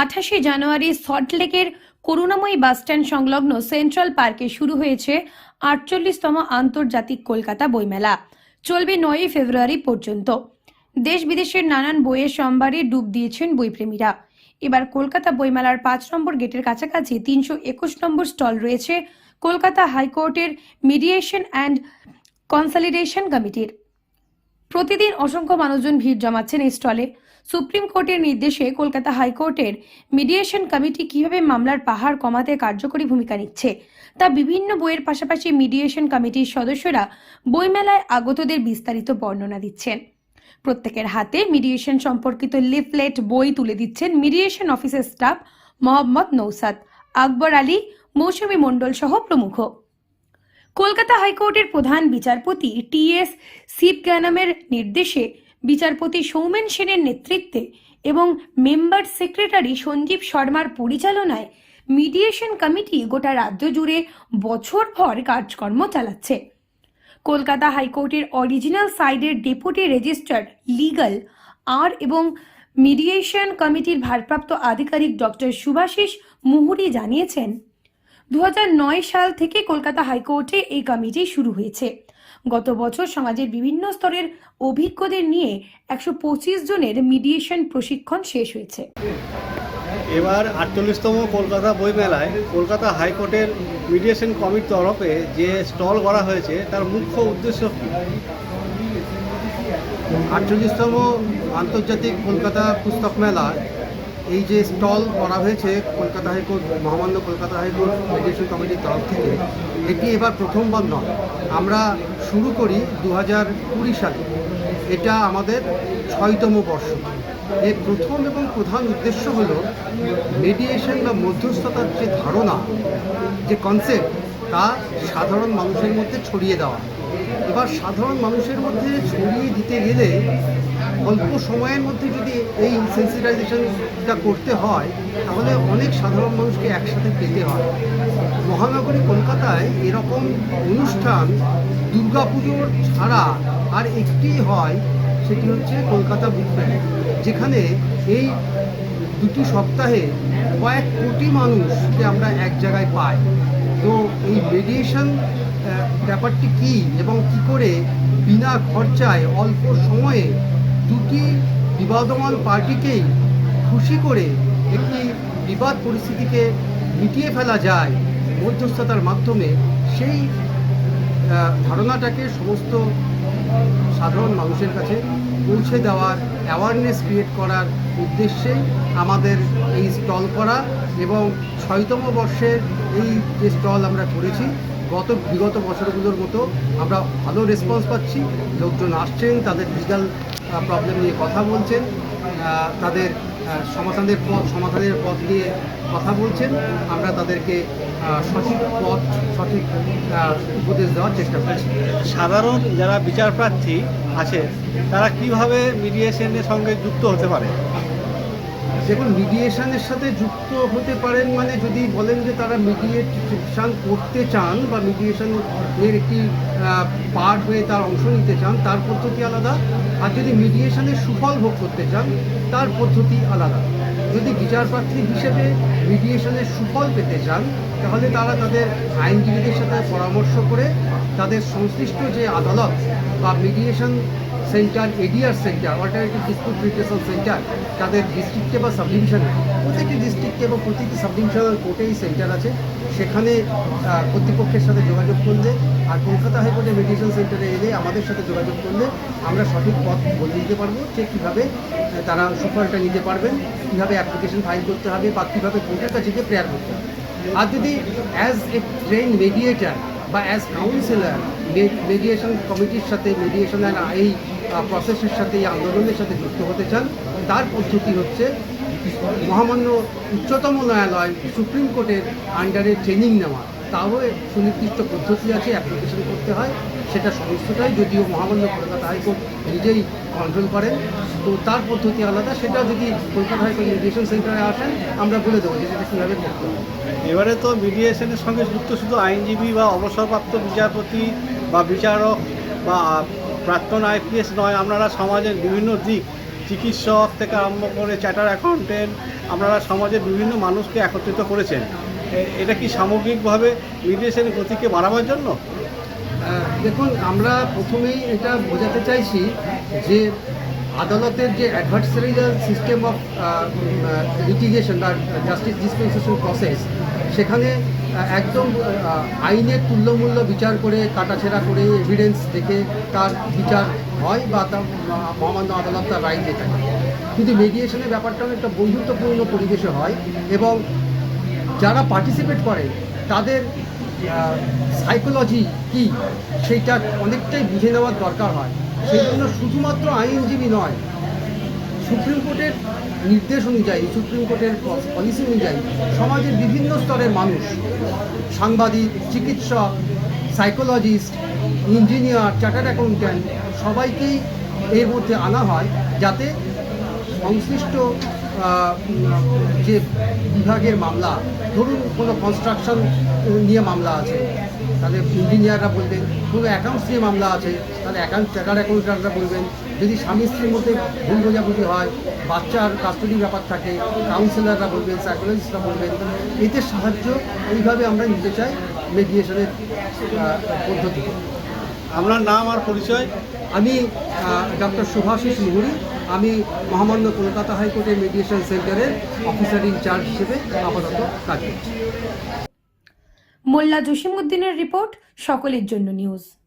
আঠাশে জানুয়ারি সল্টলেকের করুণাময়ী বাসস্ট্যান্ড সংলগ্ন সেন্ট্রাল পার্কে শুরু হয়েছে আটচল্লিশতম আন্তর্জাতিক কলকাতা বইমেলা। চলবে নয়ই ফেব্রুয়ারি পর্যন্ত। দেশ বিদেশের নানান বইয়ের সম্ভারে ডুব দিয়েছেন বইপ্রেমীরা। এবার কলকাতা বইমেলার পাঁচ নম্বর গেটের কাছাকাছি তিনশো একুশ নম্বর স্টল রয়েছে কলকাতা হাইকোর্টের মিডিয়েশন অ্যান্ড কনসলিডেশন কমিটির। প্রতিদিন অসংখ্য মানুষজন ভিড় জমাচ্ছেন এই স্টলে। সুপ্রিম কোর্টের নির্দেশে কলকাতা হাইকোর্টের মিডিয়েশন কমিটি কীভাবে মামলার পাহাড় কমাতে কার্যকরী ভূমিকা নিচ্ছে, তা বিভিন্ন বইয়ের পাশাপাশি মিডিয়েশন কমিটির সদস্যরা বইমেলায় আগতদের বিস্তারিত বর্ণনা দিচ্ছেন। প্রত্যেকের হাতে মিডিয়েশন সম্পর্কিত লিফলেট বই তুলে দিচ্ছেন মিডিয়েশন অফিসের স্টাফ মোহাম্মদ নৌসাদ, আকবর আলী, মৌসুমী মণ্ডল সহ প্রমুখ। কলকাতা হাইকোর্টের প্রধান বিচারপতি টি এস শিবজ্ঞানমের নির্দেশে বিচারপতি সৌমেন সেনের নেতৃত্বে এবং মেম্বার সেক্রেটারি সঞ্জীব শর্মার পরিচালনায় মিডিয়েশন কমিটি গোটা রাজ্য জুড়ে বছরভর কাজকর্ম চালাচ্ছে। কলকাতা হাইকোর্টের অরিজিনাল সাইডের ডেপুটি রেজিস্ট্রার লিগাল, আর এবং মিডিয়েশন কমিটির ভারপ্রাপ্ত আধিকারিক ডক্টর সুভাষিস মুহুরি জানিয়েছেন দু হাজার নয় সাল থেকে কলকাতা হাইকোর্টে এই কমিটি শুরু হয়েছে। গত বছর সমাজের বিভিন্ন স্তরের অভিজ্ঞদের নিয়ে একশো পঁচিশ জনের মিডিয়েশন প্রশিক্ষণ শেষ হয়েছে। এবার আটচল্লিশতম কলকাতা বইমেলায় কলকাতা হাইকোর্টের মিডিয়েশন কমিটির তরফে যে স্টল করা হয়েছে, তার মুখ্য উদ্দেশ্য কী? আটচল্লিশতম আন্তর্জাতিক কলকাতা পুস্তক মেলা এই যে স্টল করা হয়েছে কলকাতা হাইকোর্ট, মহামান্য কলকাতা হাইকোর্ট মিডিয়েশন কমিটির তরফ থেকে, এটি এবার প্রথমবার নয়। আমরা শুরু করি দু হাজার কুড়ি সালে। এটা আমাদের ছয়তম বর্ষ। এর প্রথম এবং প্রধান উদ্দেশ্য হল মিডিয়েশন বা মধ্যস্থতার যে ধারণা, যে কনসেপ্ট তা সাধারণ মানুষের মধ্যে ছড়িয়ে দেওয়া। এবার সাধারণ মানুষের মধ্যে ছড়িয়ে দিতে গেলে অল্প সময়ের মধ্যে যদি এই সেন্সিটাইজেশনটা করতে হয়, তাহলে অনেক সাধারণ মানুষকে একসাথে পেতে হয়। মহানগরী কলকাতায় এরকম অনুষ্ঠান দুর্গাপুজোর ছাড়া আর একটি হয়, সেটি হচ্ছে কলকাতা বুক ফেয়ার যেখানে এই দুটি সপ্তাহে কয়েক কোটি মানুষকে আমরা এক জায়গায় পাই। তো এই মেডিয়েশন ব্যাপারটি কি এবং কি করে বিনা খরচায় অল্প সময়ে দুটি বিবাদমান পার্টিকেই খুশি করে একটি বিবাদ পরিস্থিতিকে মিটিয়ে ফেলা যায় মধ্যস্থতার মাধ্যমে, সেই ধারণাটাকে সমস্ত সাধারণ মানুষের কাছে পৌঁছে দেওয়ার অ্যাওয়ারনেস ক্রিয়েট করার উদ্দেশ্যে আমাদের এই স্টল করা এবং ছয়তম বর্ষের এই যে স্টল আমরা করেছি গত বিগত বছরগুলোর মতো আমরা ভালো রেসপন্স পাচ্ছি। লোকজন আসছেন, তাদের লিগাল প্রবলেম নিয়ে কথা বলছেন তাদের সমাধানের পথ সমাধানের পথ নিয়ে কথা বলছেন। আমরা তাদেরকে সঠিক পথ, সঠিক উপদেশ দেওয়ার চেষ্টা করছি। সাধারণ যারা বিচার প্রার্থী আছে তারা কীভাবে মিডিয়েশনের সঙ্গে যুক্ত হতে পারে? দেখুন মিডিয়েশনের সাথে যুক্ত হতে পারেন মানে যদি বলেন যে তারা মিডিয়েশন করতে চান বা মিডিয়েশনের একটি পার্ট হয়ে তার অংশ নিতে চান, তার পদ্ধতি আলাদা। আর যদি মিডিয়েশনের সুফল ভোগ করতে চান, তার পদ্ধতি আলাদা। যদি বিচারপ্রার্থী হিসেবে মিডিয়েশনের সুফল পেতে চান, তাহলে তারা তাদের আইনজীবীদের সাথে পরামর্শ করে তাদের সংশ্লিষ্ট যে আদালত বা mediation centre ADR centre alternative dispute resolution centre, তাদের ডিস্ট্রিক্টে বা সাবডিভিশনে প্রতিটি ডিস্ট্রিক্টে বা প্রতিটি সাবডিভিশনাল কোর্টেই সেন্টার আছে। সেখানে কর্তৃপক্ষের সাথে যোগাযোগ করলে আর কলকাতা হাইকোর্টের মেডিকেশন সেন্টারে এলে আমাদের সাথে যোগাযোগ করলে আমরা সঠিক পথ বলে দিতে পারব যে কীভাবে তারা সুফলটা নিতে পারবেন, কীভাবে অ্যাপ্লিকেশন ফাইল করতে হবে বা কীভাবে কোর্টের কাছে গিয়ে প্রেয়ার করতে হবে। আর যদি অ্যাজ এ ট্রেন মেডিয়েটার বা অ্যাজ কাউন্সিলার মেডিয়েশন কমিটির সাথে মেডিয়েশনের এই প্রসেসের সাথে, এই আন্দোলনের সাথে যুক্ত হতে চান। তার পদ্ধতি হচ্ছে, মহামান্য উচ্চতম ন্যায়ালয়, সুপ্রিম কোর্টের আন্ডারে ট্রেনিং নেওয়া। তাও সুনির্দিষ্ট পদ্ধতি আছে অ্যাপ্লিকেশন করতে হয়। সেটা সমস্তটাই যদিও মহামান্য কলকাতা হাইকোর্ট নিজেই কন্ট্রোল করেন। তো তার পদ্ধতি আলাদা। সেটা যদি কলকাতা হাইকোর্ট মেডিয়েশন সেন্টারে আসেন, আমরা বলে দেবো যে সেটা কীভাবে করতে হবে এবারে তো মিডিয়েশনের সঙ্গে যুক্ত শুধু আইনজীবী বা অবসরপ্রাপ্ত বিচারপতি বা বিচারক বা প্রাক্তন আইপিএস নয় আপনারা সমাজের বিভিন্ন দিক, চিকিৎসক থেকে আরম্ভ করে চ্যাটার অ্যাকাউন্টেন্ট, আপনারা সমাজের বিভিন্ন মানুষকে একত্রিত করেছেন। এটা কি সামগ্রিকভাবে মিডিয়েশন গতিকে বাড়াবার জন্য? দেখুন, আমরা প্রথমেই এটা বোঝাতে চাইছি যে আদালতের যে অ্যাডভার্সারিয়াল সিস্টেম অফ লিটিগেশন বা জাস্টিস ডিসপেন্সেশন প্রসেস সেখানে একদম আইনের তুল্যমূল্য বিচার করে, কাটাছেড়া করে এভিডেন্স দেখে তার বিচার হয় বা তার মহামান্য আদালত তার রায় দিয়ে থাকে। কিন্তু মেডিয়েশনের ব্যাপারটা অনেকটা বন্ধুত্বপূর্ণ পরিবেশে হয় এবং যারা পার্টিসিপেট করে, তাদের সাইকোলজি কি, সেইটা অনেকটাই বুঝে নেওয়ার দরকার হয়। সেই জন্য শুধুমাত্র আইনজীবী নয়, সুপ্রিম কোর্টের নির্দেশ অনুযায়ী, সুপ্রিম কোর্টের পলিসি অনুযায়ী সমাজের বিভিন্ন স্তরের মানুষ, সাংবাদিক, চিকিৎসক সাইকোলজিস্ট ইঞ্জিনিয়ার চার্টার্ড অ্যাকাউন্ট্যান্ট সবাইকেই এর মধ্যে আনা হয় যাতে সংশ্লিষ্ট যে বিভাগের মামলা, ধরুন কোনো কনস্ট্রাকশন নিয়ে মামলা আছে তাহলে ইঞ্জিনিয়াররা বলবেন কোনো অ্যাকাউন্টস নিয়ে মামলা আছে তাহলে অ্যাকাউন্ট চার্টার অ্যাকাউন্ট্যান্টরা বলবেন যদি স্বামী স্ত্রীর মধ্যে ভুল বোঝাবুঝি হয় বাচ্চার কাস্টডির ব্যাপার থাকে কাউন্সিলররা বলবেন সাইকোলজিস্টরা বলবেন এতে সাহায্য এইভাবে আমরা নিতে চাই মেডিয়েশনের পদ্ধতি। আপনার নাম আর পরিচয়? আমি ডক্টর শুভাশিস মুহুরি আমি মহামান্য কলকাতা হাইকোর্টের মেডিয়েশন সেন্টারের অফিসার ইনচার্জ হিসেবে আপাতত কাজ করছি। মোল্লা জসিমউদ্দিনের রিপোর্ট সকলের জন্য নিউজ।